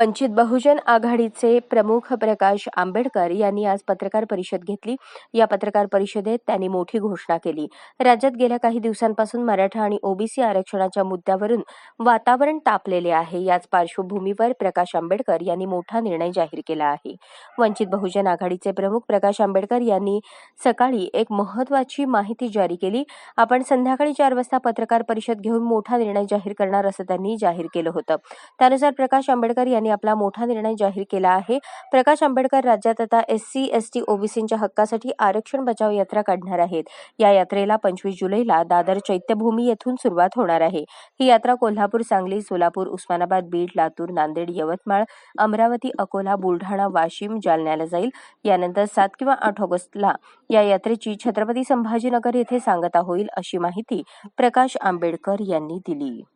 वंचित बहुजन आघाडीचे प्रमुख प्रकाश आंबेडकर यांनी आज पत्रकार परिषद घेतली. या पत्रकार परिषदेत त्यांनी मोठी घोषणा केली. राज्यात गेल्या काही दिवसांपासून मराठा आणि ओबीसी आरक्षणाच्या मुद्द्यावरून वातावरण तापलेले आहे. याच पार्श्वभूमीवर प्रकाश आंबेडकर यांनी मोठा निर्णय जाहीर केला आहे. वंचित बहुजन आघाडीचे प्रमुख प्रकाश आंबेडकर यांनी सकाळी एक महत्वाची माहिती जारी केली. आपण संध्याकाळी चार वाजता पत्रकार परिषद घेऊन मोठा निर्णय जाहीर करणार असं त्यांनी जाहीर केलं होतं. त्यानुसार प्रकाश आंबेडकर यांनी आपला मोठा निर्णय जाहीर केला आहे. प्रकाश आंबेडकर राज्यात आता एस सी एस टी ओबीसींच्या हक्कासाठी आरक्षण बचाव यात्रा काढणार आहेत. या यात्रेला पंचवीस जुलैला दादर चैत्यभूमी येथून सुरुवात होणार आहे. ही यात्रा कोल्हापूर सांगली सोलापूर उस्मानाबाद बीड लातूर नांदेड यवतमाळ अमरावती अकोला बुलढाणा वाशिम जालन्याला जाईल. यानंतर सात किंवा आठ ऑगस्टला या यात्रेची छत्रपती संभाजीनगर येथे सांगता होईल अशी माहिती प्रकाश आंबेडकर यांनी दिली.